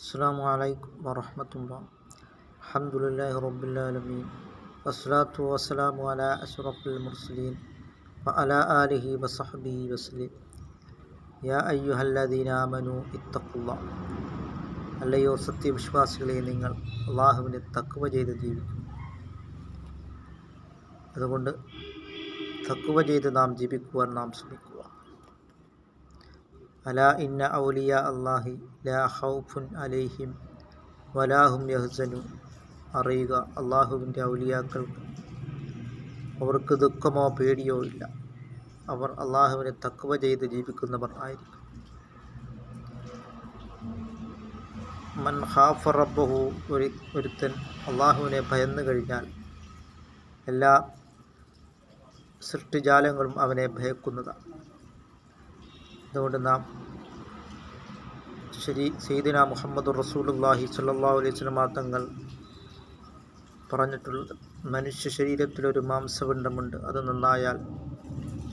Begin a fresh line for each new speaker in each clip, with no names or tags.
അസ്സാം വലൈക്കും വറഹമത്തുള്ള. അലഹമുല്ലാ റബുല്ലാലമീൻ വസ്സലാത്തു വസ്സലാമു അല അഷ്റഫുൽ മുർസലീൻ അല ആലിഹി വസഹബി വസ്ലീം യാ അയ്യുഹല്ലദീനാമനു ഇത്തക്കുള്ള അല്ലയോ സത്യവിശ്വാസികളെ നിങ്ങൾ അള്ളാഹുവിനെ തക്കുവ ചെയ്ത് ജീവിക്കും. അതുകൊണ്ട് തക്കുവ ചെയ്ത് നാം ജീവിക്കുവാൻ നാം ശ്രമിക്കും. അല ഇന്ന ഔലിയ അള്ളാഹി ലാ ഹൗഫുൻ അലൈഹിം വലാഹും യഹ്സനു അറിയുക അള്ളാഹുവിന്റെ ഔലിയാക്കൾക്ക് അവർക്ക് ദുഃഖമോ പേടിയോ ഇല്ല. അവർ അള്ളാഹുവിനെ തക്കുവ ചെയ്ത് ജീവിക്കുന്നവർ ആയിരിക്കും. മൻ ഖാഫ റബ്ബഹു ഒരു ഒരുത്തൻ അള്ളാഹുവിനെ ഭയന്നു കഴിഞ്ഞാൽ എല്ലാ സൃഷ്ടിജാലങ്ങളും അവനെ ഭയക്കുന്നതാണ് അതുകൊണ്ട് നാം ശരി സെയ്ദിന മുഹമ്മദ് റസൂലുല്ലാഹി സല്ലാ അലൈഹി സ്വലമാ തങ്ങൾ പറഞ്ഞിട്ടുള്ളത് മനുഷ്യ ശരീരത്തിലൊരു മാംസപിണ്ഡമുണ്ട്. അത് നന്നായാൽ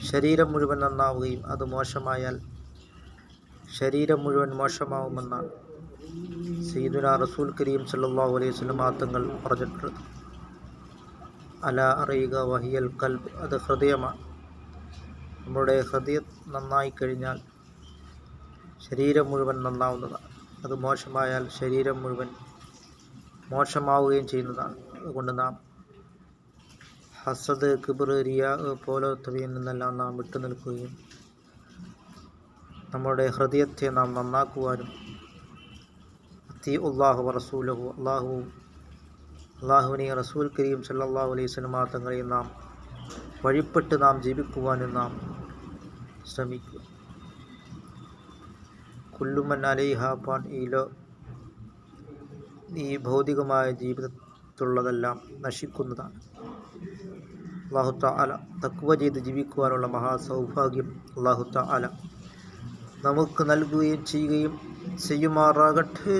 ശരീരം മുഴുവൻ നന്നാവുകയും അത് മോശമായാൽ ശരീരം മുഴുവൻ മോശമാവുമെന്നാണ് സെയ്ദുന റസൂൽ കരീം സല്ലാഹു അലൈഹി വസല്ലം തങ്ങൾ പറഞ്ഞിട്ടുള്ളത്. അല അറിയുക വഹിയൽ കൽബ് അത് ഹൃദയമാണ്. നമ്മുടെ ഹൃദയം നന്നായി കഴിഞ്ഞാൽ ശരീരം മുഴുവൻ നന്നാവുന്നതാണ്. അത് മോശമായാൽ ശരീരം മുഴുവൻ മോശമാവുകയും ചെയ്യുന്നതാണ്. അതുകൊണ്ട് നാം ഹസദ് കിബർ റിയ പോലത്തവയിൽ നിന്നെല്ലാം നാം വിട്ടു നിൽക്കുകയും നമ്മുടെ ഹൃദയത്തെ നാം നന്നാക്കുവാനും അത്തി ഉള്ളാഹു റസൂലഹു അള്ളാഹു അള്ളാഹുവിനെ റസൂൽ കരീം സല്ലാഹു അലൈഹി സ്വലമാ നാം വഴിപ്പെട്ട് നാം ജീവിക്കുവാനും നാം ശ്രമിക്കുക കുല്ലുമൻ അലൈഹാപ്പാൻ ഈ ലോ ഈ ഭൗതികമായ ജീവിതത്തിലുള്ളതെല്ലാം നശിക്കുന്നതാണ്. അള്ളാഹുത്ത അല തക്കുവ ചെയ്ത് ജീവിക്കുവാനുള്ള മഹാസൗഭാഗ്യം അള്ളാഹുത്ത അല നമുക്ക് നൽകുകയും ചെയ്യുകയും ചെയ്യുമാറാകട്ടെ